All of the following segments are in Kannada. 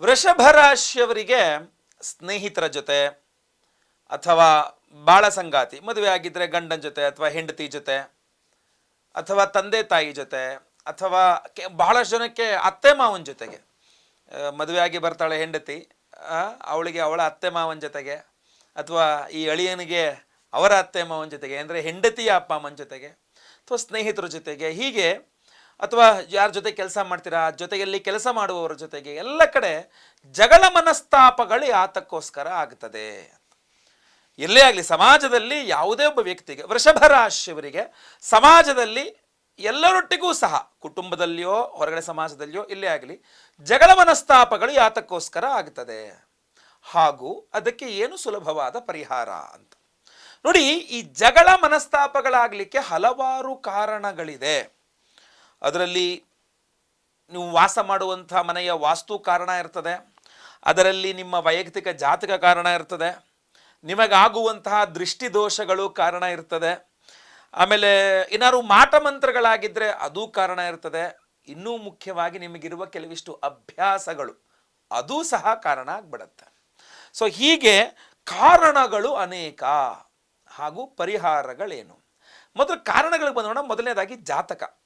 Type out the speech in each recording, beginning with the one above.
ವೃಷಭ ರಾಶಿಯವರಿಗೆ ಸ್ನೇಹಿತರ ಜೊತೆ ಅಥವಾ ಬಾಳ ಸಂಗಾತಿ, ಮದುವೆ ಆಗಿದ್ದರೆ ಗಂಡನ ಜೊತೆ ಅಥವಾ ಹೆಂಡತಿ ಜೊತೆ ಅಥವಾ ತಂದೆ ತಾಯಿ ಜೊತೆ ಅಥವಾ ಬಹಳಷ್ಟು ಜನಕ್ಕೆ ಅತ್ತೆ ಮಾವನ ಜೊತೆಗೆ. ಮದುವೆ ಆಗಿ ಬರ್ತಾಳೆ ಹೆಂಡತಿ ಅವಳಿಗೆ ಅವಳ ಅತ್ತೆ ಮಾವನ ಜೊತೆಗೆ ಅಥವಾ ಈ ಅಳಿಯನಿಗೆ ಅವರ ಅತ್ತೆ ಮಾವನ ಜೊತೆಗೆ, ಅಂದರೆ ಹೆಂಡತಿಯ ಅಪ್ಪ ಅಮ್ಮನ ಜೊತೆಗೆ ಅಥವಾ ಸ್ನೇಹಿತರ ಜೊತೆಗೆ ಹೀಗೆ ಅಥವಾ ಯಾರ ಜೊತೆ ಕೆಲಸ ಮಾಡ್ತೀರಾ, ಜೊತೆಯಲ್ಲಿ ಕೆಲಸ ಮಾಡುವವರ ಜೊತೆಗೆ, ಎಲ್ಲ ಕಡೆ ಜಗಳ ಮನಸ್ತಾಪಗಳು ಆತಕ್ಕೋಸ್ಕರ ಆಗ್ತದೆ ಎಲ್ಲೇ ಆಗಲಿ, ಸಮಾಜದಲ್ಲಿ ಯಾವುದೇ ಒಬ್ಬ ವ್ಯಕ್ತಿಗೆ ವೃಷಭ ರಾಶಿಯವರಿಗೆ ಸಮಾಜದಲ್ಲಿ ಎಲ್ಲರೊಟ್ಟಿಗೂ ಸಹ, ಕುಟುಂಬದಲ್ಲಿಯೋ, ಹೊರಗಡೆ ಸಮಾಜದಲ್ಲಿಯೋ, ಇಲ್ಲೇ ಆಗಲಿ, ಜಗಳ ಮನಸ್ತಾಪಗಳು ಯಾತಕ್ಕೋಸ್ಕರ ಆಗ್ತದೆ. ಹಾಗೂ ಅದಕ್ಕೆ ಏನು ಸುಲಭವಾದ ಪರಿಹಾರ ಅಂತ. ನೋಡಿ, ಈ ಜಗಳ ಮನಸ್ತಾಪಗಳಾಗಲಿಕ್ಕೆ ಹಲವಾರು ಕಾರಣಗಳಿದೆ. ಅದರಲ್ಲಿ ನೀವು ವಾಸ ಮಾಡುವಂಥ ಮನೆಯ ವಾಸ್ತು ಕಾರಣ ಇರ್ತದೆ. ಅದರಲ್ಲಿ ನಿಮ್ಮ ವೈಯಕ್ತಿಕ ಜಾತಕ ಕಾರಣ ಇರ್ತದೆ. ನಿಮಗಾಗುವಂತಹ ದೃಷ್ಟಿದೋಷಗಳು ಕಾರಣ ಇರ್ತದೆ. ಆಮೇಲೆ ಏನಾದ್ರು ಮಾಟ ಮಂತ್ರಗಳಾಗಿದ್ದರೆ ಅದು ಕಾರಣ ಇರ್ತದೆ. ಇನ್ನೂ ಮುಖ್ಯವಾಗಿ ನಿಮಗಿರುವ ಕೆಲವಿಷ್ಟು ಅಭ್ಯಾಸಗಳು ಅದು ಸಹ ಕಾರಣ ಆಗ್ಬಿಡತ್ತೆ. ಸೊ ಹೀಗೆ ಕಾರಣಗಳು ಅನೇಕ ಹಾಗೂ ಪರಿಹಾರಗಳೇನು. ಮೊದಲು ಕಾರಣಗಳಿಗೆ ಬಂದೋಣ ಮೊದಲನೇದಾಗಿ ಜಾತಕ.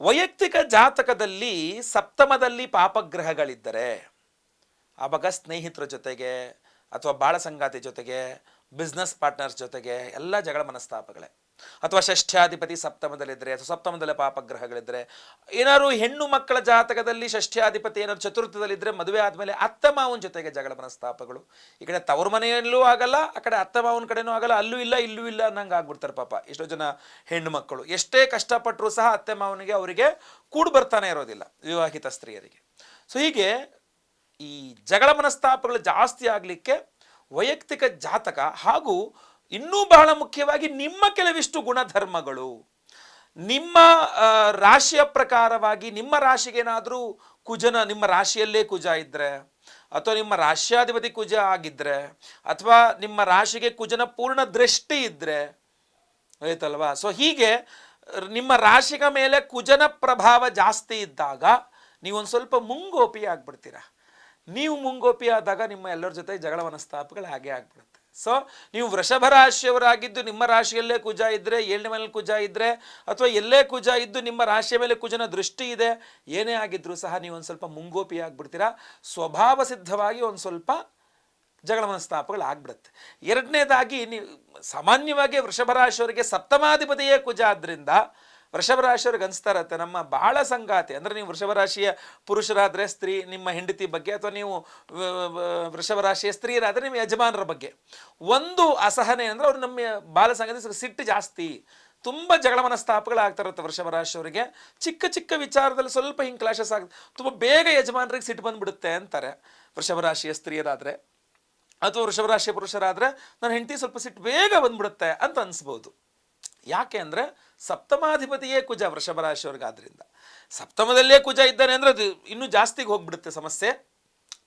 ವೈಯಕ್ತಿಕ ಜಾತಕದಲ್ಲಿ ಸಪ್ತಮದಲ್ಲಿ ಪಾಪಗ್ರಹಗಳಿದ್ದರೆ, ಆವಾಗ ಸ್ನೇಹಿತರ ಜೊತೆಗೆ ಅಥವಾ ಬಾಳ ಸಂಗಾತಿ ಜೊತೆಗೆ ಬಿಸ್ನೆಸ್ ಪಾರ್ಟ್ನರ್ಸ್ ಜೊತೆಗೆ ಎಲ್ಲ ಜಗಳ ಮನಸ್ತಾಪಗಳೇ. ಅಥವಾ ಷಷ್ಠ್ಯಾಧಿಪತಿ ಸಪ್ತಮದಲ್ಲಿದ್ದರೆ ಅಥವಾ ಸಪ್ತಮದಲ್ಲಿ ಪಾಪಗ್ರಹಗಳಿದ್ದರೆ, ಏನಾದ್ರು ಹೆಣ್ಣು ಮಕ್ಕಳ ಜಾತಕದಲ್ಲಿ ಷಷ್ಠ್ಯಾಧಿಪತಿ ಏನಾದ್ರು ಚತುರ್ಥದಲ್ಲಿದ್ದರೆ ಮದುವೆ ಆದಮೇಲೆ ಅತ್ತ ಮಾವನ ಜೊತೆಗೆ ಜಗಳ ಮನಸ್ತಾಪಗಳು ಈ ಕಡೆ ತವ್ರ ಮನೆಯಲ್ಲೂ ಆಗಲ್ಲ, ಆ ಕಡೆ ಅತ್ತ ಮಾವನ ಕಡೆನೂ ಆಗಲ್ಲ, ಅಲ್ಲೂ ಇಲ್ಲ, ಇಲ್ಲೂ ಇಲ್ಲ ಅನ್ನಂಗೆ ಆಗ್ಬಿಡ್ತಾರೆ ಪಾಪ. ಎಷ್ಟೋ ಜನ ಹೆಣ್ಣು ಮಕ್ಕಳು. ಎಷ್ಟೇ ಕಷ್ಟಪಟ್ಟರೂ ಸಹ ಅತ್ತೆ ಮಾವನಿಗೆ ಅವರಿಗೆ ಕೂಡು ಬರ್ತಾನೆ ಇರೋದಿಲ್ಲ, ವಿವಾಹಿತ ಸ್ತ್ರೀಯರಿಗೆ. ಸೊ ಹೀಗೆ ಈ ಜಗಳ ಮನಸ್ತಾಪಗಳು ಜಾಸ್ತಿ ಆಗಲಿಕ್ಕೆ ವೈಯಕ್ತಿಕ ಜಾತಕ ಹಾಗೂ ಇನ್ನೂ ಬಹಳ ಮುಖ್ಯವಾಗಿ ನಿಮ್ಮ ಕೆಲವಿಷ್ಟು ಗುಣಧರ್ಮಗಳು. ನಿಮ್ಮ ರಾಶಿಯ ಪ್ರಕಾರವಾಗಿ ನಿಮ್ಮ ರಾಶಿಗೇನಾದರೂ ಕುಜನ ನಿಮ್ಮ ರಾಶಿಯಲ್ಲೇ ಕುಜ ಇದ್ದರೆ ಅಥವಾ ನಿಮ್ಮ ರಾಶ್ಯಾಧಿಪತಿ ಕುಜ ಆಗಿದ್ದರೆ ಅಥವಾ ನಿಮ್ಮ ರಾಶಿಗೆ ಕುಜನ ಪೂರ್ಣ ದೃಷ್ಟಿ ಇದ್ದರೆ ಆಯ್ತಲ್ವಾ? ಸೊ ಹೀಗೆ ನಿಮ್ಮ ರಾಶಿಗ ಮೇಲೆ ಕುಜನ ಪ್ರಭಾವ ಜಾಸ್ತಿ ಇದ್ದಾಗ ನೀವೊಂದು ಸ್ವಲ್ಪ ಮುಂಗೋಪಿ ಆಗ್ಬಿಡ್ತೀರ. ನೀವು ಮುಂಗೋಪಿ ಆದಾಗ ನಿಮ್ಮ ಎಲ್ಲರ ಜೊತೆ ಜಗಳ ಮನಸ್ತಾಪಗಳು ಹಾಗೆ ಆಗ್ಬಿಡುತ್ತೆ. ಸೊ ನೀವು ವೃಷಭ ರಾಶಿಯವರಾಗಿದ್ದು ನಿಮ್ಮ ರಾಶಿಯಲ್ಲೇ ಕುಜ ಇದ್ದರೆ ಏಳನೇ ಮೇಲೆ ಕುಜ ಇದ್ದರೆ ಅಥವಾ ಎಲ್ಲೇ ಕುಜ ಇದ್ದು ನಿಮ್ಮ ರಾಶಿಯ ಮೇಲೆ ಕುಜನ ದೃಷ್ಟಿ ಇದೆ, ಏನೇ ಆಗಿದ್ರೂ ಸಹ ನೀವು ಒಂದು ಸ್ವಲ್ಪ ಮುಂಗೋಪಿ ಆಗಿಬಿಡ್ತೀರಾ. ಸ್ವಭಾವ ಸಿದ್ಧವಾಗಿ ಒಂದು ಸ್ವಲ್ಪ ಜಗಳ ಮನಸ್ತಾಪಗಳು ಆಗ್ಬಿಡುತ್ತೆ ಎರಡನೇದಾಗಿ ನೀವು ಸಾಮಾನ್ಯವಾಗಿ ವೃಷಭ ರಾಶಿಯವರಿಗೆ ಸಪ್ತಮಾಧಿಪತಿಯೇ ಕುಜ ಆದ್ರಿಂದ ವೃಷಭ ರಾಶಿಯವ್ರಿಗೆ ಅನಿಸ್ತಾ ಇರತ್ತೆ ನಮ್ಮ ಬಾಳ ಸಂಗಾತಿ. ಅಂದರೆ ನೀವು ವೃಷಭ ರಾಶಿಯ ಪುರುಷರಾದರೆ ಸ್ತ್ರೀ, ನಿಮ್ಮ ಹೆಂಡತಿ ಬಗ್ಗೆ ಅಥವಾ ನೀವು ವೃಷಭ ರಾಶಿಯ ಸ್ತ್ರೀಯರಾದರೆ ನಿಮ್ಮ ಯಜಮಾನರ ಬಗ್ಗೆ. ಒಂದು ಅಸಹನೆ ಅಂದರೆ ಅವ್ರು ನಮ್ಮ ಬಾಲ ಸಂಗಾತಿ ಸಿಟ್ಟು ಜಾಸ್ತಿ. ತುಂಬ ಜಗಳ ಮನಸ್ತಾಪಗಳು ಆಗ್ತಾ ಇರುತ್ತೆ ವೃಷಭ ರಾಶಿಯವರಿಗೆ ಚಿಕ್ಕ ಚಿಕ್ಕ ವಿಚಾರದಲ್ಲಿ ಸ್ವಲ್ಪ ಹಿಂಗೆ ಕ್ಲಾಶಸ್ ಆಗುತ್ತೆ ತುಂಬ ಬೇಗ ಯಜಮಾನರಿಗೆ ಸಿಟ್ಟು ಬಂದುಬಿಡುತ್ತೆ ಅಂತಾರೆ ವೃಷಭ ರಾಶಿಯ ಸ್ತ್ರೀಯರಾದರೆ ಅಥವಾ ವೃಷಭ ರಾಶಿಯ ಪುರುಷರಾದರೆ, ನನ್ನ ಹೆಂಡತಿ ಸ್ವಲ್ಪ ಸಿಟ್ಟು ಬೇಗ ಬಂದ್ಬಿಡುತ್ತೆ ಅಂತ ಅನಿಸ್ಬೋದು. ಯಾಕೆ ಅಂದರೆ ಸಪ್ತಮಾಧಿಪತಿಯೇ ಕುಜ ವೃಷಭ ರಾಶಿಯವ್ರಿಗಾದ್ರಿಂದ. ಸಪ್ತಮದಲ್ಲೇ ಕುಜ ಇದ್ದಾನೆ ಅಂದರೆ ಅದು ಇನ್ನೂ ಜಾಸ್ತಿಗೆ ಹೋಗ್ಬಿಡುತ್ತೆ ಸಮಸ್ಯೆ.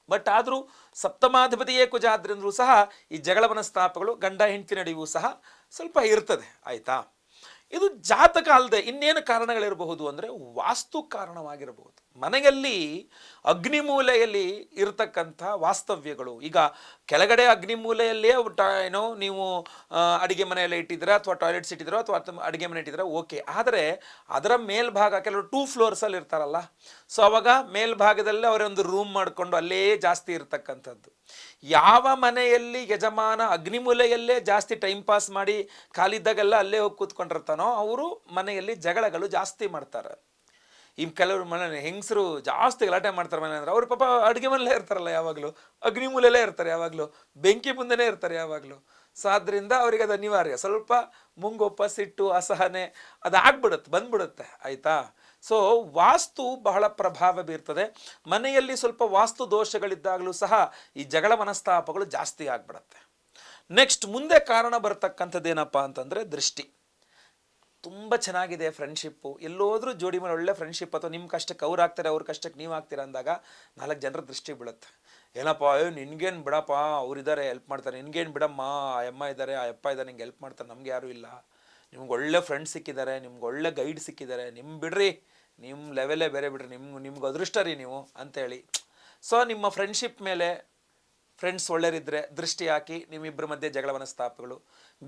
ಬಟ್ ಆದರೂ ಸಪ್ತಮಾಧಿಪತಿಯೇ ಕುಜ ಆದ್ರಿಂದಲೂ ಸಹ ಈ ಜಗಳ ಮನಸ್ತಾಪಗಳು ಗಂಡ ಹೆಂಡತಿ ನಡೆಯುವ ಸಹ ಸ್ವಲ್ಪ ಇರ್ತದೆ. ಆಯಿತಾ? ಇದು ಜಾತಕ ಅಲ್ಲದೆ ಇನ್ನೇನು ಕಾರಣಗಳಿರಬಹುದು ಅಂದರೆ ವಾಸ್ತು ಕಾರಣವಾಗಿರಬಹುದು. ಮನೆಯಲ್ಲಿ ಅಗ್ನಿಮೂಲೆಯಲ್ಲಿ ಇರತಕ್ಕಂಥ ವಾಸ್ತವ್ಯಗಳು. ಈಗ ಕೆಳಗಡೆ ಅಗ್ನಿಮೂಲೆಯಲ್ಲೇ ಏನೋ ನೀವು ಅಡುಗೆ ಮನೆಯಲ್ಲಿ ಇಟ್ಟಿದ್ದೀರಾ ಅಥವಾ ಟಾಯ್ಲೆಟ್ಸ್ ಇಟ್ಟಿದ್ದೀರೋ ಅಥವಾ ಅಡುಗೆ ಮನೆ ಇಟ್ಟಿದ್ದೀರಾ, ಓಕೆ. ಆದರೆ ಅದರ ಮೇಲ್ಭಾಗ ಕೆಲವರು ಟೂ ಫ್ಲೋರ್ಸಲ್ಲಿ ಇರ್ತಾರಲ್ಲ. ಸೊ ಅವಾಗ ಮೇಲ್ಭಾಗದಲ್ಲೇ ಅವರೊಂದು ರೂಮ್ ಮಾಡಿಕೊಂಡು ಅಲ್ಲೇ ಜಾಸ್ತಿ ಇರತಕ್ಕಂಥದ್ದು. ಯಾವ ಮನೆಯಲ್ಲಿ ಯಜಮಾನ ಅಗ್ನಿಮೂಲೆಯಲ್ಲೇ ಜಾಸ್ತಿ ಟೈಮ್ ಪಾಸ್ ಮಾಡಿ, ಖಾಲಿದ್ದಾಗೆಲ್ಲ ಅಲ್ಲೇ ಹೋಗಿ ಕೂತ್ಕೊಂಡಿರ್ತಾನೋ, ಅವರು ಮನೆಯಲ್ಲಿ ಜಗಳಗಳು ಜಾಸ್ತಿ ಮಾಡ್ತಾರೆ. ಈ ಕೆಲವರು ಮನೆ ಹೆಂಗಸರು ಜಾಸ್ತಿ ಗಲಾಟೆ ಮಾಡ್ತಾರೆ ಮನೆ ಅಂದ್ರೆ ಅವ್ರು ಪಾಪ ಅಡುಗೆ ಮನೆಯಲ್ಲೇ ಇರ್ತಾರಲ್ಲ ಯಾವಾಗಲೂ, ಅಗ್ನಿ ಮೂಲೆಲ್ಲೇ ಇರ್ತಾರೆ ಯಾವಾಗಲೂ, ಬೆಂಕಿ ಮುಂದೆನೇ ಇರ್ತಾರೆ ಯಾವಾಗಲೂ. ಸೊ ಆದ್ದರಿಂದ ಅವರಿಗೆ ಅದು ಅನಿವಾರ್ಯ. ಸ್ವಲ್ಪ ಮುಂಗೊಪ್ಪ ಸಿಟ್ಟು, ಅಸಹನೆ ಅದಾಗ್ಬಿಡುತ್ತೆ, ಬಂದ್ಬಿಡುತ್ತೆ, ಆಯಿತಾ? ಸೊ ವಾಸ್ತು ಬಹಳ ಪ್ರಭಾವ ಬೀರ್ತದೆ. ಮನೆಯಲ್ಲಿ ಸ್ವಲ್ಪ ವಾಸ್ತು ದೋಷಗಳಿದ್ದಾಗಲೂ ಸಹ ಈ ಜಗಳ ಮನಸ್ತಾಪಗಳು ಜಾಸ್ತಿ ಆಗ್ಬಿಡುತ್ತೆ. ನೆಕ್ಸ್ಟ್ ಮುಂದೆ ಕಾರಣ ಬರ್ತಕ್ಕಂಥದ್ದೇನಪ್ಪ ಅಂತಂದರೆ ದೃಷ್ಟಿ. ತುಂಬ ಚೆನ್ನಾಗಿದೆ ಫ್ರೆಂಡ್ಶಿಪ್ಪು ಎಲ್ಲೋದ್ರೂ ಜೋಡಿ ಮೇಲೆ ಒಳ್ಳೆ ಫ್ರೆಂಡ್ಶಿಪ್ ಅಥವಾ ನಿಮ್ಮ ಕಷ್ಟಕ್ಕೆ ಅವ್ರು ಆಗ್ತಾರೆ ಅವ್ರ ಕಷ್ಟಕ್ಕೆ ನೀವು ಆಗ್ತೀರಾ ಅಂದಾಗ ನಾಲ್ಕು ಜನರ ದೃಷ್ಟಿ ಬೀಳುತ್ತೆ. ಏನಪ್ಪ, ಅಯ್ಯೋ, ನಿನ್ಗೇನು ಬಿಡಪ್ಪ ಅವ್ರಿದ್ದಾರೆ ಹೆಲ್ಪ್ ಮಾಡ್ತಾರೆ. ನಿನ್ಗೇನು ಬಿಡಮ್ಮ, ಆ ಅಮ್ಮ ಇದ್ದಾರೆ ಆ ಅಪ್ಪ ಇದ್ದಾರೆ ನಿಂಗೆ ಹೆಲ್ಪ್ ಮಾಡ್ತಾರೆ. ನಮ್ಗೆ ಯಾರೂ ಇಲ್ಲ. ನಿಮ್ಗೆ ಒಳ್ಳೆ ಫ್ರೆಂಡ್ಸ್ ಸಿಕ್ಕಿದ್ದಾರೆ, ನಿಮ್ಗೆ ಒಳ್ಳೆ ಗೈಡ್ ಸಿಕ್ಕಿದ್ದಾರೆ. ನಿಮ್ಮ ಬಿಡ್ರಿ ನಿಮ್ಮ ಲೆವೆಲೇ ಬೇರೆ ಬಿಡ್ರಿ. ನಿಮ್ಗೆ ನಿಮ್ಗೆ ಅದೃಷ್ಟ ರೀ ನೀವು, ಅಂತೇಳಿ. ಸೊ ನಿಮ್ಮ ಫ್ರೆಂಡ್ಶಿಪ್ ಮೇಲೆ ಫ್ರೆಂಡ್ಸ್ ಒಳ್ಳೆಯರಿದ್ದರೆ ದೃಷ್ಟಿ ಹಾಕಿ ನಿಮ್ಮಿಬ್ಬರ ಮಧ್ಯೆ ಜಗಳವನ್ನು ಮನಸ್ತಾಪಗಳು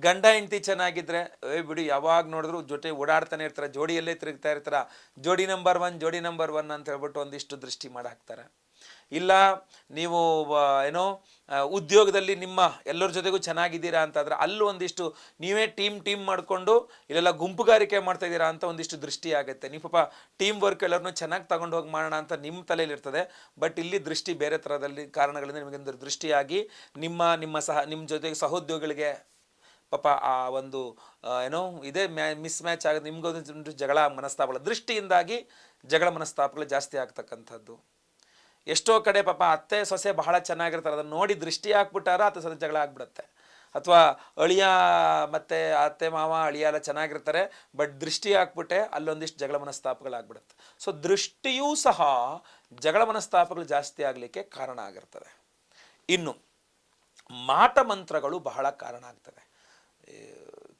ಗಂಡ ಹೆಂಡತಿ ಚೆನ್ನಾಗಿದ್ರೆ, ಏ ಬಿಡಿ, ಯಾವಾಗ ನೋಡಿದ್ರು ಜೊತೆ ಓಡಾಡ್ತಾನೆ ಇರ್ತಾರೆ, ಜೋಡಿಯಲ್ಲೇ ತಿರುಗ್ತಾ ಇರ್ತಾರೆ. ಜೋಡಿ ನಂಬರ್ ಒನ್ ಜೋಡಿ ನಂಬರ್ ಒನ್ ಅಂತ ಹೇಳ್ಬಿಟ್ಟು ಒಂದಿಷ್ಟು ದೃಷ್ಟಿ ಮಾಡಿ ಹಾಕ್ತಾರೆ ಇಲ್ಲ ನೀವು ಏನೋ ಉದ್ಯೋಗದಲ್ಲಿ ನಿಮ್ಮ ಎಲ್ಲರ ಜೊತೆಗೂ ಚೆನ್ನಾಗಿದ್ದೀರಾ ಅಂತಂದ್ರೆ ಅಲ್ಲಿ ಒಂದಿಷ್ಟು ನೀವೇ ಟೀಮ್ ಟೀಮ್ ಮಾಡಿಕೊಂಡು ಇಲ್ಲೆಲ್ಲ ಗುಂಪುಗಾರಿಕೆ ಮಾಡ್ತಾ ಇದ್ದೀರಾ ಅಂತ ಒಂದಿಷ್ಟು ದೃಷ್ಟಿ ಆಗುತ್ತೆ. ನೀವು ಪಾಪ ಟೀಮ್ ವರ್ಕ್ ಎಲ್ಲರನ್ನೂ ಚೆನ್ನಾಗಿ ತಗೊಂಡು ಹೋಗಿ ಮಾಡೋಣ ಅಂತ ನಿಮ್ಮ ತಲೆಯಲ್ಲಿ ಇರ್ತದೆ. ಬಟ್ ಇಲ್ಲಿ ದೃಷ್ಟಿ ಬೇರೆ ಥರದಲ್ಲಿ ಕಾರಣಗಳಿಂದ ನಿಮಗೆ ಒಂದು ದೃಷ್ಟಿಯಾಗಿ ನಿಮ್ಮ ನಿಮ್ಮ ಸಹ, ನಿಮ್ಮ ಜೊತೆಗೆ ಸಹೋದ್ಯೋಗಿಗಳಿಗೆ ಪಾಪ ಆ ಒಂದು ಏನೋ ಇದೇ ಮ್ಯಾ ಮಿಸ್ ಮ್ಯಾಚ್ ಆಗೋದು, ನಿಮ್ಗೊಂದು ಜಗಳ ಮನಸ್ತಾಪಗಳ ದೃಷ್ಟಿಯಿಂದಾಗಿ ಜಗಳ ಮನಸ್ತಾಪಗಳು ಜಾಸ್ತಿ ಆಗ್ತಕ್ಕಂಥದ್ದು. ಎಷ್ಟೋ ಕಡೆ ಪಾಪ ಅತ್ತೆ ಸೊಸೆ ಬಹಳ ಚೆನ್ನಾಗಿರ್ತಾರೆ, ಅದನ್ನು ನೋಡಿ ದೃಷ್ಟಿ ಹಾಕ್ಬಿಟ್ಟಾರ ಅಥವಾ ಸದ ಜಗಳ ಆಗ್ಬಿಡುತ್ತೆ. ಅಥವಾ ಅಳಿಯ ಮತ್ತೆ ಅತ್ತೆ ಮಾವ, ಅಳಿಯ ಎಲ್ಲ ಚೆನ್ನಾಗಿರ್ತಾರೆ, ಬಟ್ ದೃಷ್ಟಿ ಹಾಕ್ಬಿಟ್ಟೆ ಅಲ್ಲೊಂದಿಷ್ಟು ಜಗಳ ಮನಸ್ತಾಪಗಳಾಗ್ಬಿಡುತ್ತೆ. ಸೊ ದೃಷ್ಟಿಯೂ ಸಹ ಜಗಳ ಮನಸ್ತಾಪಗಳು ಜಾಸ್ತಿ ಆಗಲಿಕ್ಕೆ ಕಾರಣ ಆಗಿರ್ತದೆ. ಇನ್ನು, ಮಾಟ ಮಂತ್ರಗಳು ಬಹಳ ಕಾರಣ ಆಗ್ತವೆ.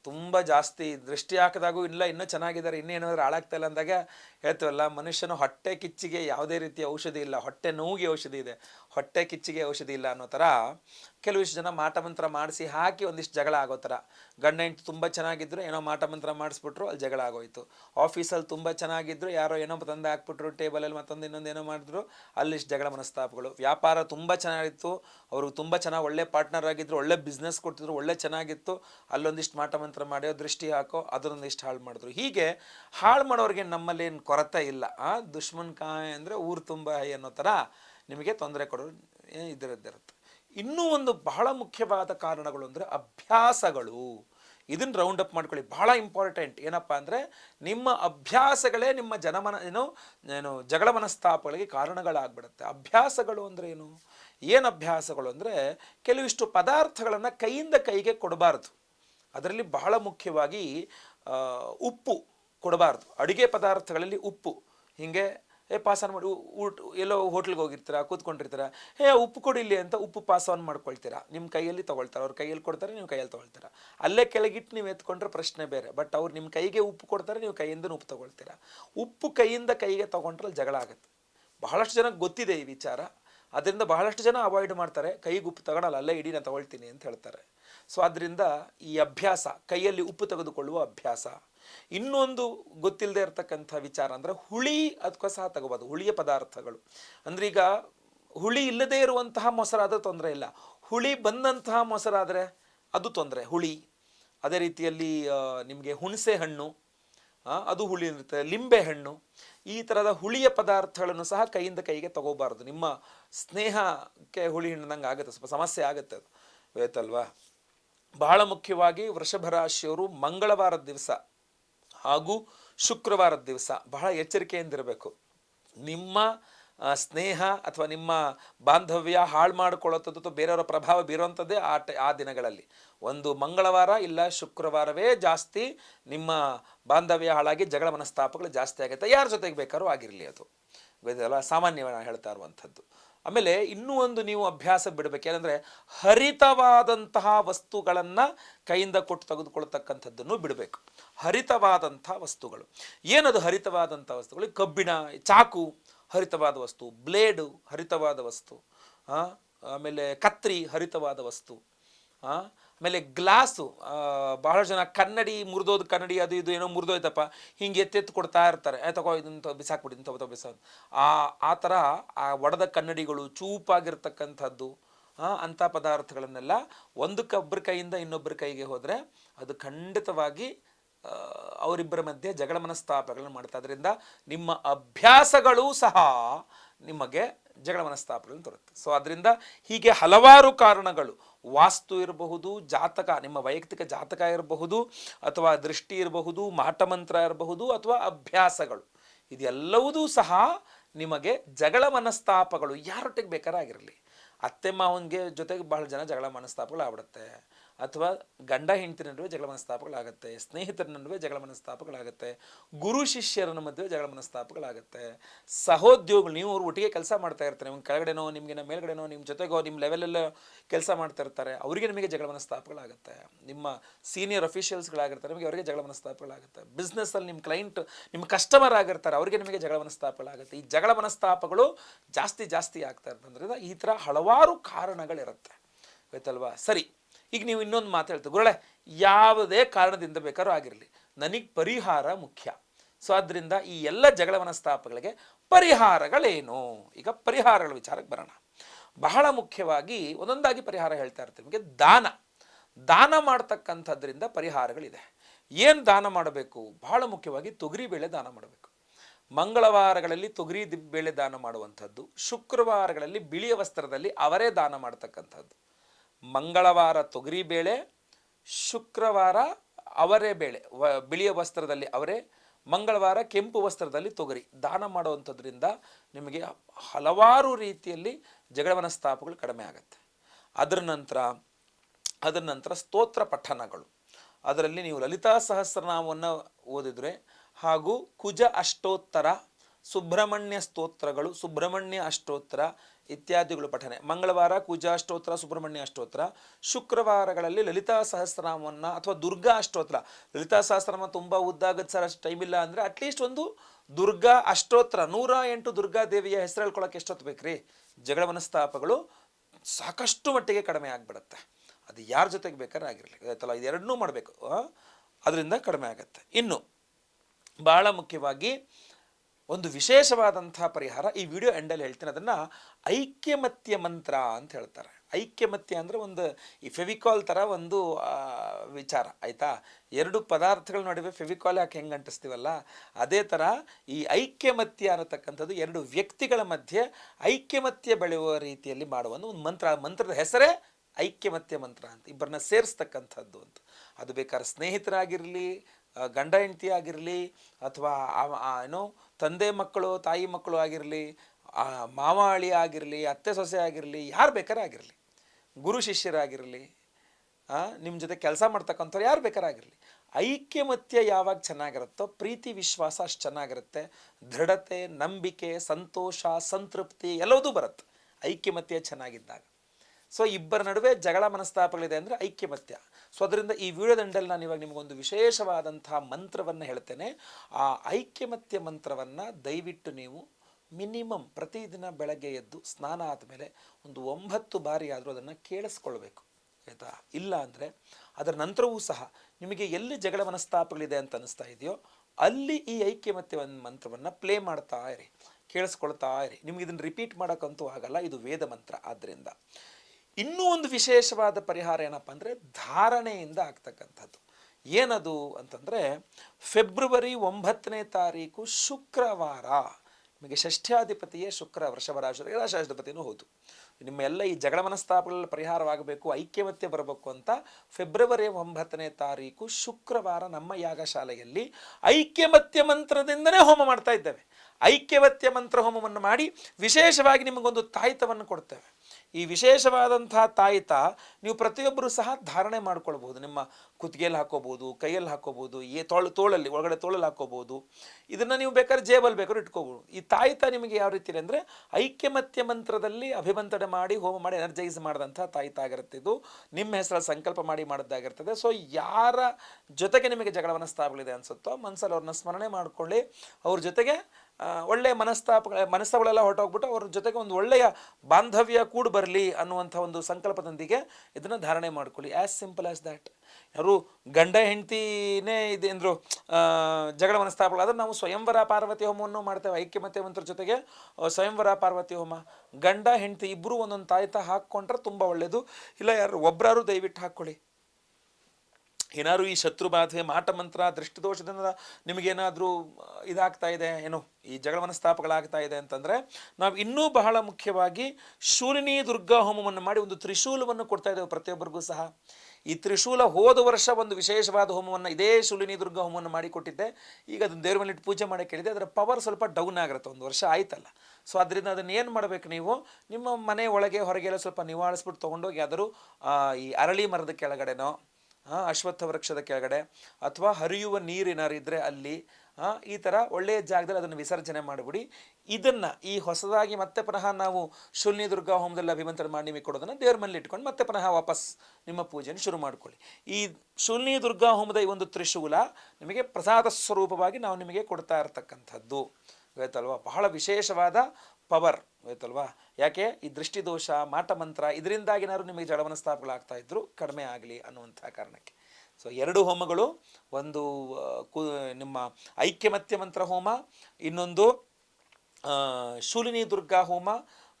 ತುಂಬ ಜಾಸ್ತಿ ದೃಷ್ಟಿ ಹಾಕಿದಾಗೂ ಇಲ್ಲ, ಇನ್ನೂ ಚೆನ್ನಾಗಿದ್ದಾರೆ, ಇನ್ನೇನಾದ್ರೂ ಹಾಳಾಗ್ತಾ ಇಲ್ಲ ಅಂದಾಗ ಹೇಳ್ತೀವಲ್ಲ, ಮನುಷ್ಯನ ಹೊಟ್ಟೆ ಕಿಚ್ಚಿಗೆ ಯಾವುದೇ ರೀತಿಯ ಔಷಧಿ ಇಲ್ಲ. ಹೊಟ್ಟೆ ನೋವಿಗೆ ಔಷಧಿ ಇದೆ. ಹೊಟ್ಟೆ ಕಿಚ್ಚಿಗೆ ಔಷಧಿ ಇಲ್ಲ ಅನ್ನೋ ಥರ ಕೆಲವಿಷ್ಟು ಜನ ಮಾಟ ಮಂತ್ರ ಮಾಡಿಸಿ ಹಾಕಿ ಒಂದಿಷ್ಟು ಜಗಳ ಆಗೋ ಥರ. ಗಂಡ ಹೆಂಡ್ತು ತುಂಬ ಚೆನ್ನಾಗಿದ್ದರು ಏನೋ ಮಾಟ ಮಂತ್ರ ಮಾಡಿಸ್ಬಿಟ್ರು, ಅಲ್ಲಿ ಜಗಳ ಆಗೋಯ್ತು. ಆಫೀಸಲ್ಲಿ ತುಂಬ ಚೆನ್ನಾಗಿದ್ದರು ಯಾರೋ ಏನೋ ತಂದು ಹಾಕ್ಬಿಟ್ರು ಟೇಬಲಲ್ಲಿ ಮತ್ತೊಂದು ಇನ್ನೊಂದು ಏನೋ ಮಾಡಿದ್ರು ಅಲ್ಲಿಷ್ಟು ಜಗಳ ಮನಸ್ತಾಪಗಳು. ವ್ಯಾಪಾರ ತುಂಬ ಚೆನ್ನಾಗಿತ್ತು, ಅವರು ತುಂಬ ಚೆನ್ನಾಗಿ ಒಳ್ಳೆ ಪಾರ್ಟ್ನರ್ ಆಗಿದ್ರು, ಒಳ್ಳೆ ಬಿಸ್ನೆಸ್ ಕೊಡ್ತಿದ್ರು, ಒಳ್ಳೆ ಚೆನ್ನಾಗಿತ್ತು. ಅಲ್ಲೊಂದಿಷ್ಟು ಮಾಟ ಮಂತ್ರ ಮಾಡ್ಯೋ ದೃಷ್ಟಿ ಹಾಕೋ, ಅದರೊಂದಿಷ್ಟು ಹಾಳು ಮಾಡಿದ್ರು. ಹೀಗೆ ಹಾಳು ಮಾಡೋರಿಗೆ ನಮ್ಮಲ್ಲಿ ಏನು ಕೊರತೆ ಇಲ್ಲ. ಆ, ದುಶ್ಮನ್ ಕಾಯ್ ಅಂದರೆ ಊರು ತುಂಬ ಅನ್ನೋ ಥರ ನಿಮಗೆ ತೊಂದರೆ ಕೊಡೋರು ಇದರದ್ದಿರುತ್ತೆ. ಇನ್ನೂ ಒಂದು ಬಹಳ ಮುಖ್ಯವಾದ ಕಾರಣಗಳು ಅಂದರೆ ಅಭ್ಯಾಸಗಳು. ಇದನ್ನು ರೌಂಡ್ ಅಪ್ ಮಾಡ್ಕೊಳ್ಳಿ. ಬಹಳ ಇಂಪಾರ್ಟೆಂಟ್ ಏನಪ್ಪ ಅಂದರೆ ನಿಮ್ಮ ಅಭ್ಯಾಸಗಳೇ ನಿಮ್ಮ ಜನಮನ, ಏನು ಏನು, ಜಗಳ ಮನಸ್ತಾಪಗಳಿಗೆ ಕಾರಣಗಳಾಗ್ಬಿಡುತ್ತೆ. ಅಭ್ಯಾಸಗಳು ಅಂದರೆ ಏನು? ಏನು ಅಭ್ಯಾಸಗಳು ಅಂದರೆ ಕೆಲವಿಷ್ಟು ಪದಾರ್ಥಗಳನ್ನು ಕೈಯಿಂದ ಕೈಗೆ ಕೊಡಬಾರ್ದು. ಅದರಲ್ಲಿ ಬಹಳ ಮುಖ್ಯವಾಗಿ ಉಪ್ಪು. ಕೊಡಬಾರ್ದು. ಅಡುಗೆ ಪದಾರ್ಥಗಳಲ್ಲಿ ಉಪ್ಪು. ಹಿಂಗೆ, ಏ ಪಾಸನ್ ಮಾಡಿ ಊ- ಊಟ ಎಲ್ಲೋ ಹೋಟ್ಲಿಗೆ ಹೋಗಿರ್ತೀರ, ಕೂತ್ಕೊಂಡಿರ್ತೀರ ಹೇ ಉಪ್ಪು ಕೊಡಿಲಿ ಅಂತ ಉಪ್ಪು ಪಾಸ್ ಆನ್ ಮಾಡ್ಕೊಳ್ತೀರಾ. ನಿಮ್ಮ ಕೈಯಲ್ಲಿ ತೊಗೊಳ್ತಾರೆ. ಅವ್ರ ಕೈಯಲ್ಲಿ ಕೊಡ್ತಾರೆ, ನೀವು ಕೈಯಲ್ಲಿ ತೊಗೊಳ್ತೀರ. ಅಲ್ಲೇ ಕೆಳಗಿಟ್ಟು ನೀವು ಎತ್ಕೊಂಡ್ರೆ ಪ್ರಶ್ನೆ ಬೇರೆ. ಬಟ್ ಅವ್ರು ನಿಮ್ಮ ಕೈಗೆ ಉಪ್ಪು ಕೊಡ್ತಾರೆ, ನೀವು ಕೈಯಿಂದ ಉಪ್ಪು ತೊಗೊಳ್ತೀರಾ. ಉಪ್ಪು ಕೈಯಿಂದ ಕೈಗೆ ತೊಗೊಂಡ್ರೆ ಜಗಳ ಆಗುತ್ತೆ. ಬಹಳಷ್ಟು ಜನಕ್ಕೆ ಗೊತ್ತಿದೆ ಈ ವಿಚಾರ. ಅದರಿಂದ ಬಹಳಷ್ಟು ಜನ ಅವಾಯ್ಡ್ ಮಾಡ್ತಾರೆ. ಕೈಗೆ ಉಪ್ಪು ತಗೊಳಲ್ಲ, ಅಲ್ಲೇ ಇಡೀ ನಾನು ತೊಗೊಳ್ತೀನಿ ಅಂತ ಹೇಳ್ತಾರೆ. ಸೊ, ಅದರಿಂದ ಈ ಅಭ್ಯಾಸ, ಕೈಯಲ್ಲಿ ಉಪ್ಪು ತೆಗೆದುಕೊಳ್ಳುವ ಅಭ್ಯಾಸ. ಇನ್ನೊಂದು ಗೊತ್ತಿಲ್ಲದೆ ಇರತಕ್ಕಂಥ ವಿಚಾರ ಅಂದರೆ ಹುಳಿ ಅದಕ್ಕೆ ಸಹ ತಗೋಬೋದು, ಹುಳಿಯ ಪದಾರ್ಥಗಳು. ಅಂದ್ರೆ ಈಗ ಹುಳಿ ಇಲ್ಲದೆ ಇರುವಂತಹ ಮೊಸರಾದ್ರೆ ತೊಂದರೆ ಇಲ್ಲ. ಹುಳಿ ಬಂದಂತಹ ಮೊಸರಾದರೆ ಅದು ತೊಂದರೆ, ಹುಳಿ. ಅದೇ ರೀತಿಯಲ್ಲಿ ನಿಮಗೆ ಹುಣಸೆ ಹಣ್ಣು ಅದು ಹುಳಿ ಇರುತ್ತೆ, ಲಿಂಬೆ ಹಣ್ಣು. ಈ ಥರದ ಹುಳಿಯ ಪದಾರ್ಥಗಳನ್ನು ಸಹ ಕೈಯಿಂದ ಕೈಗೆ ತಗೋಬಾರ್ದು. ನಿಮ್ಮ ಸ್ನೇಹಕ್ಕೆ ಹುಳಿ ಹಿಂಡಿದಂಗೆ ಆಗುತ್ತೆ, ಸ್ವಲ್ಪ ಸಮಸ್ಯೆ ಆಗುತ್ತೆ ಅದು. ಗೊತ್ತಲ್ವಾ? ಬಹಳ ಮುಖ್ಯವಾಗಿ ವೃಷಭ ರಾಶಿಯವರು ಮಂಗಳವಾರದ ದಿವಸ. ಹಾಗೂ ಶುಕ್ರವಾರದ ದಿವಸ ಬಹಳ ಎಚ್ಚರಿಕೆಯಿಂದಿರಬೇಕು. ನಿಮ್ಮ ಸ್ನೇಹ ಅಥವಾ ನಿಮ್ಮ ಬಾಂಧವ್ಯ ಹಾಳು ಮಾಡಿಕೊಳ್ಳುವಂಥದ್ದು ಅಥವಾ ಬೇರೆಯವರ ಪ್ರಭಾವ ಬೀರುವಂಥದ್ದೇ ಆ ಟ, ಆ ದಿನಗಳಲ್ಲಿ. ಒಂದು ಮಂಗಳವಾರ ಇಲ್ಲ, ಶುಕ್ರವಾರವೇ ಜಾಸ್ತಿ ನಿಮ್ಮ ಬಾಂಧವ್ಯ ಹಾಳಾಗಿ ಜಗಳ ಮನಸ್ತಾಪಗಳು ಜಾಸ್ತಿ ಆಗುತ್ತೆ. ಯಾರ ಜೊತೆಗೆ ಬೇಕಾದ್ರೂ ಆಗಿರಲಿ ಅದು. ಸಾಮಾನ್ಯವಾಗಿ ಹೇಳ್ತಾ ಇರುವಂಥದ್ದು. ಆಮೇಲೆ ಇನ್ನೂ ಒಂದು ನೀವು ಅಭ್ಯಾಸ ಬಿಡಬೇಕು. ಏನಂದರೆ ಹರಿತವಾದಂತಹ ವಸ್ತುಗಳನ್ನು ಕೈಯಿಂದ ಕೊಟ್ಟು ತೆಗೆದುಕೊಳ್ತಕ್ಕಂಥದ್ದನ್ನು ಬಿಡಬೇಕು. ಹರಿತವಾದಂಥ ವಸ್ತುಗಳು. ಏನದು ಹರಿತವಾದಂಥ ವಸ್ತುಗಳು? ಕಬ್ಬಿಣ ಚಾಕು, ಹರಿತವಾದ ವಸ್ತು. ಬ್ಲೇಡು, ಹರಿತವಾದ ವಸ್ತು. ಆಮೇಲೆ ಕತ್ರಿ, ಹರಿತವಾದ ವಸ್ತು. ಆಮೇಲೆ ಗ್ಲಾಸು ಬಹಳ ಜನ ಕನ್ನಡಿ ಮುರಿದೋದು ಕನ್ನಡಿ ಅದು ಇದು ಏನೋ ಮುರಿದೋಯ್ತಪ್ಪ, ಹಿಂಗೆ ಎತ್ತೆತ್ತು ಕೊಡ್ತಾ ಇರ್ತಾರೆ. ತಗೋ ಇದನ್ನ ಬಿಸಾಕ್ಬಿಡಿ ಇಂಥ ಬಿಸಾಕ್ ಆ ಆ ಥರ ಆ ಒಡೆದ ಕನ್ನಡಿಗಳು ಚೂಪಾಗಿರ್ತಕ್ಕಂಥದ್ದು ಅಂಥ ಪದಾರ್ಥಗಳನ್ನೆಲ್ಲ ಒಂದು ಒಬ್ಬರ ಕೈಯಿಂದ ಇನ್ನೊಬ್ಬರ ಕೈಗೆ ಹೋದರೆ ಅದು ಖಂಡಿತವಾಗಿ ಅವರಿಬ್ಬರ ಮಧ್ಯೆ ಜಗಳ ಮನಸ್ತಾಪಗಳನ್ನು ಮಾಡ್ತಾ ಅದರಿಂದ ನಿಮ್ಮ ಅಭ್ಯಾಸಗಳು ಸಹ ನಿಮಗೆ ಜಗಳ ಮನಸ್ತಾಪಗಳನ್ನು ತರುತ್ತೆ. ಸೊ, ಅದರಿಂದ ಹೀಗೆ ಹಲವಾರು ಕಾರಣಗಳು ವಾಸ್ತು ಇರಬಹುದು, ಜಾತಕ, ನಿಮ್ಮ ವೈಯಕ್ತಿಕ ಜಾತಕ ಇರಬಹುದು, ಅಥವಾ ದೃಷ್ಟಿ ಇರಬಹುದು, ಮಾಟಮಂತ್ರ ಇರಬಹುದು, ಅಥವಾ ಅಭ್ಯಾಸಗಳು. ಇದೆಲ್ಲವುದೂ ಸಹ ನಿಮಗೆ ಜಗಳ ಮನಸ್ತಾಪಗಳು, ಯಾರೊಟ್ಟಿಗೆ ಬೇಕಾರಾಗಿರಲಿ ಅತ್ತೆ ಮಾವನಿಗೆ ಜೊತೆಗೆ ಬಹಳ ಜನ ಜಗಳ ಮನಸ್ತಾಪಗಳು ಆಗ್ಬಿಡುತ್ತೆ. ಅಥವಾ ಗಂಡ ಹೆಂಡತಿ ನಡುವೆ ಜಗಳ ಮನಸ್ತಾಪಗಳಾಗುತ್ತೆ, ಸ್ನೇಹಿತರ ನಡುವೆ ಜಗಳ ಮನಸ್ತಾಪಗಳಾಗುತ್ತೆ, ಗುರು ಶಿಷ್ಯರ ಮಧ್ಯೆ ಜಗಳ ಮನಸ್ತಾಪಗಳಾಗುತ್ತೆ. ಸಹೋದ್ಯೋಗಿಗಳು, ನೀವು ಅವ್ರು ಒಟ್ಟಿಗೆ ಕೆಲಸ ಮಾಡ್ತಾ ಇರ್ತಾರೆ ನಿಮ್ಮ ಕೆಳಗಡೆನೋ ನಮ್ಮ ಮೇಲ್ಗಡೆನೋ ನಿಮ್ಮ ಜೊತೆಗೋ ನಿಮ್ಮ ಲೆವೆಲಲ್ಲೋ ಕೆಲಸ ಮಾಡ್ತಾ ಇರ್ತಾರೆ, ಅವರಿಗೆ ನಿಮಗೆ ಜಗಳ ಮನಸ್ತಾಪಗಳಾಗುತ್ತೆ. ನಿಮ್ಮ ಸೀನಿಯರ್ ಅಫಿಷಿಯಲ್ಸ್ಗಳಾಗಿರ್ತಾರೆ ನಿಮಗೆ ಅವರಿಗೆ ಜಗಳ ಮನಸ್ತಾಪಗಳಾಗುತ್ತೆ. ಬಿಸ್ನೆಸ್ಸಲ್ಲಿ ನಿಮ್ಮ ಕ್ಲೈಂಟ್ ನಿಮ್ಮ ಕಸ್ಟಮರ್ ಆಗಿರ್ತಾರೆ, ಅವರಿಗೆ ನಿಮಗೆ ಜಗಳ ಮನಸ್ತಾಪಗಳಾಗುತ್ತೆ. ಈ ಜಗಳ ಮನಸ್ತಾಪಗಳು ಜಾಸ್ತಿ ಜಾಸ್ತಿ ಆಗ್ತಾ ಇರ್ತಂದ್ರಿಂದ ಈ ಥರ ಹಲವಾರು ಕಾರಣಗಳಿರುತ್ತೆ. ಗೊತ್ತಲ್ವಾ? ಸರಿ. ಈಗ ನೀವು ಇನ್ನೊಂದು ಮಾತು ಹೇಳ್ತೀವಿ. ಗುರುಳೆ ಯಾವುದೇ ಕಾರಣದಿಂದ ಬೇಕಾದ್ರೂ ಆಗಿರಲಿ, ನನಗೆ ಪರಿಹಾರ ಮುಖ್ಯ. ಸೊ ಆದ್ದರಿಂದ ಈ ಎಲ್ಲ ಜಗಳ ಮನಸ್ತಾಪಗಳಿಗೆ ಪರಿಹಾರಗಳೇನು? ಈಗ ಪರಿಹಾರಗಳ ವಿಚಾರಕ್ಕೆ ಬರೋಣ. ಬಹಳ ಮುಖ್ಯವಾಗಿ ಒಂದೊಂದಾಗಿ ಪರಿಹಾರ ಹೇಳ್ತಾ ಇರ್ತೀವಿ ನಿಮಗೆ ದಾನ. ದಾನ ಮಾಡ್ತಕ್ಕಂಥದ್ರಿಂದ ಪರಿಹಾರಗಳಿದೆ. ಏನು ದಾನ ಮಾಡಬೇಕು? ಬಹಳ ಮುಖ್ಯವಾಗಿ ತೊಗರಿ ಬೇಳೆ ದಾನ ಮಾಡಬೇಕು. ಮಂಗಳವಾರಗಳಲ್ಲಿ ತೊಗರಿ ಬೇಳೆ ದಾನ ಮಾಡುವಂಥದ್ದು, ಶುಕ್ರವಾರಗಳಲ್ಲಿ ಬಿಳಿಯ ವಸ್ತ್ರದಲ್ಲಿ ಅವರೇ ದಾನ ಮಾಡ್ತಕ್ಕಂಥದ್ದು. ಮಂಗಳವಾರ ತೊಗರಿ ಬೇಳೆ, ಶುಕ್ರವಾರ ಅವರೇ ಬೇಳೆ, ವ, ಬಿಳಿಯ ವಸ್ತ್ರದಲ್ಲಿ ಅವರೇ, ಮಂಗಳವಾರ ಕೆಂಪು ವಸ್ತ್ರದಲ್ಲಿ ತೊಗರಿ. ದಾನ ಮಾಡುವಂಥದ್ರಿಂದ ನಿಮಗೆ ಹಲವಾರು ರೀತಿಯಲ್ಲಿ ಜಗಳವನ ಸ್ಥಾಪಗಳು ಕಡಿಮೆ ಆಗುತ್ತೆ. ಅದರ ನಂತರ ಅದರ ನಂತರ ಸ್ತೋತ್ರ ಪಠನಗಳು. ಅದರಲ್ಲಿ ನೀವು ಲಲಿತಾ ಸಹಸ್ರನಾಮವನ್ನು ಓದಿದರೆ ಹಾಗೂ ಕುಜ ಅಷ್ಟೋತ್ತರ, ಸುಬ್ರಹ್ಮಣ್ಯ ಸ್ತೋತ್ರಗಳು, ಸುಬ್ರಹ್ಮಣ್ಯ ಅಷ್ಟೋತ್ತರ ಇತ್ಯಾದಿಗಳು ಪಠನೆ. ಮಂಗಳವಾರ ಪೂಜಾ ಅಷ್ಟೋತ್ತರ ಸುಬ್ರಹ್ಮಣ್ಯ ಅಷ್ಟೋತ್ರ ಶುಕ್ರವಾರಗಳಲ್ಲಿ ಲಲಿತಾ ಸಹಸ್ರನಾಮವನ್ನು ಅಥವಾ ದುರ್ಗಾ ಅಷ್ಟೋತ್ರ ಲಲಿತಾ ಸಹಸ್ರನಾಮ ತುಂಬ ಉದ್ದಾಗದ ಸರ್, ಅಷ್ಟು ಟೈಮ್ ಇಲ್ಲ ಅಂದರೆ ಅಟ್ಲೀಸ್ಟ್ ಒಂದು ದುರ್ಗಾ ಅಷ್ಟೋತ್ರ, ನೂರ ಎಂಟು ದುರ್ಗಾ ದೇವಿಯ ಹೆಸರು ಹೇಳ್ಕೊಳಕ್ಕೆ ಎಷ್ಟೊತ್ತು ಬೇಕ್ರಿ? ಜಗಳ ಮನಸ್ತಾಪಗಳು ಸಾಕಷ್ಟು ಮಟ್ಟಿಗೆ ಕಡಿಮೆ ಆಗಿಬಿಡುತ್ತೆ. ಅದು ಯಾರ ಜೊತೆಗೆ ಬೇಕಾದ್ರೆ ಆಗಿರಲಿ. ಆಯ್ತಲ್ಲ ಇದೆರಡನ್ನೂ ಮಾಡಬೇಕು. ಅದರಿಂದ ಕಡಿಮೆ ಆಗುತ್ತೆ. ಇನ್ನು ಬಹಳ ಮುಖ್ಯವಾಗಿ ಒಂದು ವಿಶೇಷವಾದಂಥ ಪರಿಹಾರ ಈ ವಿಡಿಯೋ ಎಂಡಲ್ಲಿ ಹೇಳ್ತೀನಿ. ಅದನ್ನು ಐಕ್ಯಮತ್ಯ ಮಂತ್ರ ಅಂತ ಹೇಳ್ತಾರೆ. ಐಕ್ಯಮತ್ಯ ಅಂದರೆ ಒಂದು ಈ ಫೆವಿಕಾಲ್ ಥರ ಒಂದು ವಿಚಾರ, ಆಯಿತಾ? ಎರಡು ಪದಾರ್ಥಗಳ ನಡುವೆ ಫೆವಿಕಾಲ್ ಯಾಕೆ ಹೆಂಗೆ ಅಂಟಿಸ್ತೀವಲ್ಲ? ಅದೇ ಥರ ಈ ಐಕ್ಯಮತ್ಯ ಅನ್ನತಕ್ಕಂಥದ್ದು ಎರಡು ವ್ಯಕ್ತಿಗಳ ಮಧ್ಯೆ ಐಕ್ಯಮತ್ಯ ಬೆಳೆಯುವ ರೀತಿಯಲ್ಲಿ ಮಾಡುವ ಒಂದು ಮಂತ್ರ. ಮಂತ್ರದ ಹೆಸರೇ ಐಕ್ಯಮತ್ಯ ಮಂತ್ರ ಅಂತ. ಇಬ್ಬರನ್ನ ಸೇರಿಸ್ತಕ್ಕಂಥದ್ದು ಅಂತ. ಅದು ಬೇಕಾದ್ರೆ ಸ್ನೇಹಿತರಾಗಿರಲಿ ಗಂಡ ಹೆಂಡತಿ ಆಗಿರಲಿ ಅಥವಾ ಏನೋ ತಂದೆ ಮಕ್ಕಳು, ತಾಯಿ ಮಕ್ಕಳು ಆಗಿರಲಿ ಮಾವ ಅಳಿ ಆಗಿರಲಿ, ಅತ್ತೆ ಸೊಸೆ ಆಗಿರಲಿ, ಯಾರು ಬೇಕಾದ್ರೆ ಆಗಿರಲಿ. ಗುರು ಶಿಷ್ಯರಾಗಿರಲಿ ನಿಮ್ಮ ಜೊತೆ ಕೆಲಸ ಮಾಡ್ತಕ್ಕಂಥವ್ರು ಯಾರು ಬೇಕಾರಾಗಿರಲಿ ಐಕ್ಯಮತ್ಯ ಯಾವಾಗ ಚೆನ್ನಾಗಿರುತ್ತೋ, ಪ್ರೀತಿ, ವಿಶ್ವಾಸ ಅಷ್ಟು ಚೆನ್ನಾಗಿರುತ್ತೆ. ದೃಢತೆ, ನಂಬಿಕೆ, ಸಂತೋಷ, ಸಂತೃಪ್ತಿ ಎಲ್ಲವೂ ಬರುತ್ತೆ. ಐಕ್ಯಮತ್ಯ ಚೆನ್ನಾಗಿದ್ದಾಗ. ಸೊ, ಇಬ್ಬರ ನಡುವೆ ಜಗಳ ಮನಸ್ತಾಪಗಳಿದೆ ಅಂದರೆ ಐಕ್ಯಮತ್ಯ. ಸೊ, ಅದರಿಂದ ಈ ವಿಡಿಯೋದಂಡಲ್ಲಿ ನಾನು ಇವಾಗ ನಿಮಗೊಂದು ವಿಶೇಷವಾದಂತಹ ಮಂತ್ರವನ್ನು ಹೇಳ್ತೇನೆ. ಆ ಐಕ್ಯಮತ್ಯ ಮಂತ್ರವನ್ನು ದಯವಿಟ್ಟು ನೀವು ಮಿನಿಮಮ್ ಪ್ರತಿದಿನ ಬೆಳಗ್ಗೆ ಎದ್ದು ಸ್ನಾನ ಆದಮೇಲೆ ಒಂದು ಒಂಬತ್ತು ಬಾರಿ ಆದರೂ ಅದನ್ನು ಕೇಳಿಸ್ಕೊಳ್ಬೇಕು. ಆಯಿತಾ? ಇಲ್ಲ ಅಂದರೆ ಅದರ ನಂತರವೂ ಸಹ ನಿಮಗೆ ಎಲ್ಲಿ ಜಗಳ ಮನಸ್ತಾಪಗಳಿದೆ ಅಂತ ಅನಿಸ್ತಾ ಇದೆಯೋ ಅಲ್ಲಿ ಈ ಐಕ್ಯಮತ್ಯ ಮಂತ್ರವನ್ನು ಪ್ಲೇ ಮಾಡ್ತಾ ಇರಿ. ಕೇಳಿಸ್ಕೊಳ್ತಾ ಇರಿ. ನಿಮಗೆ ಇದನ್ನು ರಿಪೀಟ್ ಮಾಡೋಕ್ಕಂತೂ ಆಗಲ್ಲ. ಇದು ವೇದ ಮಂತ್ರ. ಆದ್ದರಿಂದ ಇನ್ನೂ ಒಂದು ವಿಶೇಷವಾದ ಪರಿಹಾರ ಏನಪ್ಪ ಅಂದರೆ ಧಾರಣೆಯಿಂದ ಆಗ್ತಕ್ಕಂಥದ್ದು. ಏನದು ಅಂತಂದರೆ ಫೆಬ್ರವರಿ ಒಂಬತ್ತನೇ ತಾರೀಕು ಶುಕ್ರವಾರ. ನಿಮಗೆ ಷಷ್ಠ್ಯಾಧಿಪತಿಯೇ ಶುಕ್ರ, ವೃಷಭರಾಶ ರಾಶಾಧಿಪತಿನೂ ಹೌದು. ನಿಮ್ಮ ಎಲ್ಲ ಈ ಜಗಳ ಮನಸ್ತಾಪಗಳ ಪರಿಹಾರವಾಗಬೇಕು, ಐಕ್ಯಮತ್ಯ ಬರಬೇಕು ಅಂತ ಫೆಬ್ರವರಿ ಒಂಬತ್ತನೇ ತಾರೀಕು ಶುಕ್ರವಾರ ನಮ್ಮ ಯಾಗಶಾಲೆಯಲ್ಲಿ ಐಕ್ಯಮತ್ಯ ಮಂತ್ರದಿಂದನೇ ಹೋಮ ಮಾಡ್ತಾ ಇದ್ದೇವೆ. ಐಕ್ಯವತ್ಯ ಮಂತ್ರ ಹೋಮವನ್ನು ಮಾಡಿ ವಿಶೇಷವಾಗಿ ನಿಮಗೊಂದು ತಾಯಿತವನ್ನು ಕೊಡ್ತೇವೆ. ಈ ವಿಶೇಷವಾದಂತಹ ತಾಯಿತ ನೀವು ಪ್ರತಿಯೊಬ್ಬರು ಸಹ ಧಾರಣೆ ಮಾಡ್ಕೊಳ್ಬೋದು ನಿಮ್ಮ ಕುತ್ತಿಗೆಯಲ್ಲಿ ಹಾಕೋಬೋದು ಕೈಯಲ್ಲಿ ಹಾಕೋಬೋದು ಏ ತೋಳು, ತೋಳಲ್ಲಿ, ಒಳಗಡೆ ತೋಳಲ್ಲಿ ಹಾಕೋಬೋದು ಇದನ್ನು ನೀವು ಬೇಕಾದ್ರೆ ಜೇಬಲ್ಲಿ ಬೇಕಾದ್ರೂ ಇಟ್ಕೋಬೋದು. ಈ ತಾಯಿತ ನಿಮಗೆ ಯಾವ ರೀತಿ ಅಂದರೆ ಐಕ್ಯಮತ್ಯ ಮಂತ್ರದಲ್ಲಿ ಅಭಿಮಂತನೆ ಮಾಡಿ, ಹೋಮ ಮಾಡಿ, ಎನರ್ಜೈಸ್ ಮಾಡಿದಂಥ ತಾಯಿತ ಆಗಿರುತ್ತೆ ಇದು. ನಿಮ್ಮ ಹೆಸರಲ್ಲಿ ಸಂಕಲ್ಪ ಮಾಡಿ ಮಾಡಿದ್ದಾಗಿರ್ತದೆ. ಸೊ ಯಾರ ಜೊತೆಗೆ ನಿಮಗೆ ಜಗಳವನ್ನು ಸ್ಥಾಪಗಳಿದೆ ಅನಿಸುತ್ತೋ ಮನಸ್ಸಲ್ಲಿ ಅವ್ರನ್ನ ಸ್ಮರಣೆ ಮಾಡಿಕೊಳ್ಳಿ. ಅವ್ರ ಜೊತೆಗೆ ಒಳ್ಳೆಯ ಮನಸ್ತಾಪ ಮನಸ್ತಾಪಗಳೆಲ್ಲ ಹೊರಟೋಗ್ಬಿಟ್ಟು ಅವ್ರ ಜೊತೆಗೆ ಒಂದು ಒಳ್ಳೆಯ ಬಾಂಧವ್ಯ ಕೂಡ ಬರಲಿ ಅನ್ನುವಂಥ ಒಂದು ಸಂಕಲ್ಪದೊಂದಿಗೆ ಇದನ್ನು ಧಾರಣೆ ಮಾಡ್ಕೊಳ್ಳಿ. ಆ್ಯಸ್ ಸಿಂಪಲ್ ಆ್ಯಸ್ ದ್ಯಾಟ್ ಯಾರು ಗಂಡ ಹೆಂಡತಿನೇ ಇದೆ ಅಂದರು ಜಗಳ ಮನಸ್ತಾಪಗಳಾದ್ರೆ ನಾವು ಸ್ವಯಂವರ ಪಾರ್ವತಿ ಹೋಮವನ್ನು ಮಾಡ್ತೇವೆ ಐಕ್ಯಮತ್ಯ ಮಂತ್ರ ಜೊತೆಗೆ ಸ್ವಯಂವರ ಪಾರ್ವತಿ ಹೋಮ. ಗಂಡ ಹೆಂಡತಿ ಇಬ್ಬರು ಒಂದೊಂದು ತಾಯ್ತ ಹಾಕ್ಕೊಂಡ್ರೆ ತುಂಬ ಒಳ್ಳೆಯದು ಇಲ್ಲ ಯಾರು ಒಬ್ಬರಾರು ದಯವಿಟ್ಟು ಹಾಕ್ಕೊಳ್ಳಿ. ಏನಾದ್ರು ಈ ಶತ್ರು ಬಾಧೆ, ಮಾಟ ಮಂತ್ರ, ದೃಷ್ಟಿದೋಷದಿಂದ ನಿಮಗೇನಾದರೂ ಇದಾಗ್ತಾ ಇದೆ, ಏನು, ಈ ಜಗಳ ಮನಸ್ತಾಪಗಳಾಗ್ತಾ ಇದೆ ಅಂತಂದರೆ, ನಾವು ಇನ್ನೂ ಬಹಳ ಮುಖ್ಯವಾಗಿ ಶೂಲಿನಿ ದುರ್ಗಾ ಹೋಮವನ್ನು ಮಾಡಿ ಒಂದು ತ್ರಿಶೂಲವನ್ನು ಕೊಡ್ತಾ ಇದ್ದೇವೆ ಪ್ರತಿಯೊಬ್ಬರಿಗೂ ಸಹ. ಈ ತ್ರಿಶೂಲ ಹೋದ ವರ್ಷ ಒಂದು ವಿಶೇಷವಾದ ಹೋಮವನ್ನು ಇದೇ ಶೂಲಿನಿ ದುರ್ಗಾ ಹೋಮವನ್ನು ಮಾಡಿಕೊಟ್ಟಿದ್ದೆ ಈಗ ಅದನ್ನು ದೇವ್ರ ಪೂಜೆ ಮಾಡಿ ಕೇಳಿದೆ ಅದರ ಪವರ್ ಸ್ವಲ್ಪ ಡೌನ್ ಆಗಿರುತ್ತೆ, ಒಂದು ವರ್ಷ ಆಯ್ತಲ್ಲ. ಸೊ ಅದರಿಂದ ಅದನ್ನು ಏನು ಮಾಡಬೇಕು ನೀವು? ನಿಮ್ಮ ಮನೆ ಒಳಗೆ, ಹೊರಗೆಲ್ಲ ಸ್ವಲ್ಪ ನಿವಾಳಿಸ್ಬಿಟ್ಟು ತೊಗೊಂಡೋಗಿ ಆದರೂ ಈ ಅರಳಿ ಮರದ ಕೆಳಗಡೆನೋ ಅಶ್ವತ್ಥ ವೃಕ್ಷದ ಕೆಳಗಡೆ ಅಥವಾ ಹರಿಯುವ ನೀರಿನಾರಿದ್ರೆ ಅಲ್ಲಿ ಈ ಥರ ಒಳ್ಳೆಯ ಜಾಗದಲ್ಲಿ ಅದನ್ನು ವಿಸರ್ಜನೆ ಮಾಡಿಬಿಡಿ. ಇದನ್ನು ಈ ಹೊಸದಾಗಿ ಮತ್ತೆ ಪುನಃ ನಾವು ಶೂನ್ಯ ದುರ್ಗಾ ಹೋಮದಲ್ಲಿ ಅಭಿಮಂತ್ರಣ ಮಾಡಿ ನಿಮಗೆ ಕೊಡೋದನ್ನು ದೇವ್ರ ಮನೇಲಿ ಇಟ್ಕೊಂಡು ಮತ್ತೆ ಪುನಃ ವಾಪಸ್ ನಿಮ್ಮ ಪೂಜೆಯನ್ನು ಶುರು ಮಾಡ್ಕೊಳ್ಳಿ. ಈ ಶೂನ್ಯ ದುರ್ಗಾ ಹೋಮದ ಈ ಒಂದು ತ್ರಿಶೂಲ ನಿಮಗೆ ಪ್ರಸಾದ ಸ್ವರೂಪವಾಗಿ ನಾವು ನಿಮಗೆ ಕೊಡ್ತಾ ಇರತಕ್ಕಂಥದ್ದು. ಗೊತ್ತಲ್ವಾ ಬಹಳ ವಿಶೇಷವಾದ ಪವರ್ ಆಯ್ತಲ್ವಾ ಯಾಕೆ? ಈ ದೃಷ್ಟಿದೋಷ ಮಾಟ ಮಂತ್ರ, ಇದರಿಂದಾಗಿ ಏನಾದ್ರು ನಿಮಗೆ ಜಡಮನಸ್ತಾಪಗಳಾಗ್ತಾ ಇದ್ರು ಕಡಿಮೆ ಆಗಲಿ ಅನ್ನುವಂಥ ಕಾರಣಕ್ಕೆ. ಸೊ ಎರಡು ಹೋಮಗಳು, ಒಂದು ಕು, ನಿಮ್ಮ ಐಕ್ಯಮತ್ಯ ಮಂತ್ರ ಹೋಮ, ಇನ್ನೊಂದು ಶೂಲಿನಿ ದುರ್ಗಾ ಹೋಮ,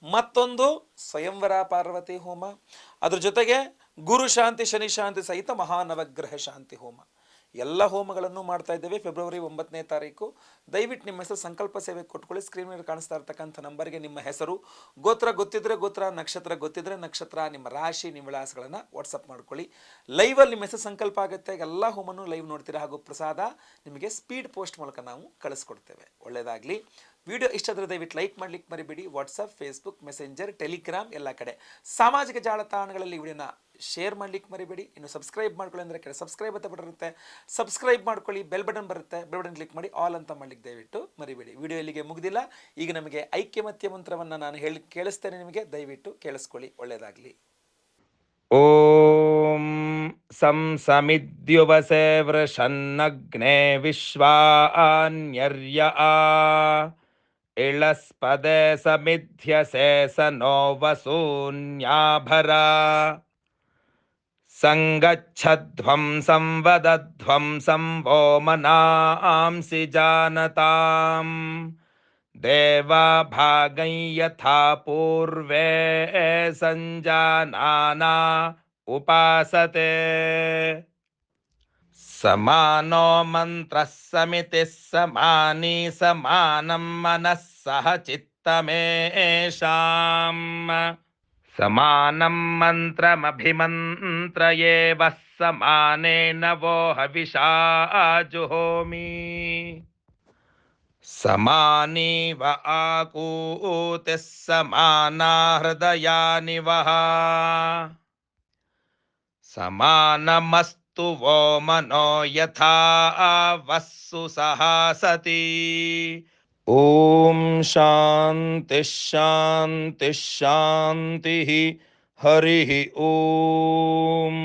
ಮತ್ತೊಂದು ಸ್ವಯಂವರ ಪಾರ್ವತಿ ಹೋಮ. ಅದ್ರ ಜೊತೆಗೆ ಗುರು ಶಾಂತಿ, ಶನಿ ಶಾಂತಿ ಸಹಿತ ಮಹಾನವಗ್ರಹ ಶಾಂತಿ ಹೋಮ. ಎಲ್ಲ ಹೋಮಗಳನ್ನು ಮಾಡ್ತಾ ಇದ್ದೇವೆ. ಫೆಬ್ರವರಿ ಒಂಬತ್ತನೇ ತಾರೀಕು. ದಯವಿಟ್ಟು ನಿಮ್ಮ ಹೆಸರು ಸಂಕಲ್ಪ ಸೇವೆ ಕೊಟ್ಕೊಳ್ಳಿ. ಸ್ಕ್ರೀನ್ ಮೇಲೆ ಕಾಣಿಸ್ತಾ ಇರ್ತಕ್ಕಂಥ ನಂಬರ್ಗೆ ನಿಮ್ಮ ಹೆಸರು. ಗೋತ್ರ ಗೊತ್ತಿದ್ರೆ ಗೋತ್ರ, ನಕ್ಷತ್ರ ಗೊತ್ತಿದ್ರೆ ನಕ್ಷತ್ರ. ನಿಮ್ಮ ರಾಶಿ, ನಿಮ್ಮ ವಿಳಾಸಗಳನ್ನು ವಾಟ್ಸಪ್ ಮಾಡ್ಕೊಳ್ಳಿ. ಲೈವಲ್ಲಿ ನಿಮ್ಮ ಹೆಸರು ಸಂಕಲ್ಪ ಆಗುತ್ತೆ. ಎಲ್ಲ ಹೋಮನ್ನು ಲೈವ್ ನೋಡ್ತೀರಾ? ಹಾಗೂ ಪ್ರಸಾದ ನಿಮಗೆ ಸ್ಪೀಡ್ ಪೋಸ್ಟ್ ಮೂಲಕ ನಾವು ಕಳಿಸ್ಕೊಡ್ತೇವೆ. ಒಳ್ಳೆಯದಾಗಲಿ ವಿಡಿಯೋ ಇಷ್ಟ ಆದರೆ ದಯವಿಟ್ಟು ಲೈಕ್ ಮಾಡ್ಲಿಕ್ಕೆ ಮರಿಬೇಡಿ. ವಾಟ್ಸಪ್ ಫೇಸ್ಬುಕ್ ಮೆಸೆಂಜರ್ ಟೆಲಿಗ್ರಾಮ್ ಎಲ್ಲ ಕಡೆ. ಸಾಮಾಜಿಕ ಜಾಲತಾಣಗಳಲ್ಲಿ ವಿಡಿಯೋನ ಶೇರ್ ಮಾಡ್ಲಿಕ್ಕೆ ಮರಿಬೇಡಿ ಇನ್ನು ಸಬ್ಸ್ಕ್ರೈಬ್ ಮಾಡ್ಕೊಳ್ಳಿ ಅಂದರೆ ಕೆಲ ಸಬ್ಸ್ಕ್ರೈಬ್ ಅಂತ ಬರುತ್ತೆ ಸಬ್ಸ್ಕ್ರೈಬ್ ಮಾಡ್ಕೊಳ್ಳಿ ಬೆಲ್ ಬಟನ್ ಬರುತ್ತೆ ಬೆಲ್ ಬಟನ್ ಕ್ಲಿಕ್ ಮಾಡಿ ಆಲ್ ಅಂತ ಮಾಡ್ಲಿಕ್ಕೆ ದಯವಿಟ್ಟು ಮರಿಬೇಡಿ ವಿಡಿಯೋ ಇಲ್ಲಿಗೆ ಮುಗಿದಿಲ್ಲ ಈಗ ನಮಗೆ ಐಕ್ಯಮತ್ಯ ಮಂತ್ರವನ್ನು ನಾನು ಹೇಳಿ ಕೇಳಿಸ್ತೇನೆ ನಿಮಗೆ ದಯವಿಟ್ಟು ಕೇಳಿಸ್ಕೊಳ್ಳಿ ಒಳ್ಳೆಯದಾಗಲಿ ॐ सं समिद्युवसे वृषन्नग्ने विश्वान्यर्य आ इळस्पदे समिध्यसे स नो वसून्याभरा सङ्गच्छध्वं संवदध्वं संवो मनांसि जानताम्। देवाभागं यथा पूर्वे सञ्जानाना उपासते। समानो मन्त्रः समितिः समानी समानं मनः सह चित्तमेषाम्। समानं मन्त्रमभिमन्त्रये वः समानेन वो हविषा जुहोमि समानीव आकूतिः समाना हृदयानि वः। समानमस्तु वो मनो यथा वस्सु सहासति ॐ शान्तिः शान्तिः शान्तिः हरिः ॐ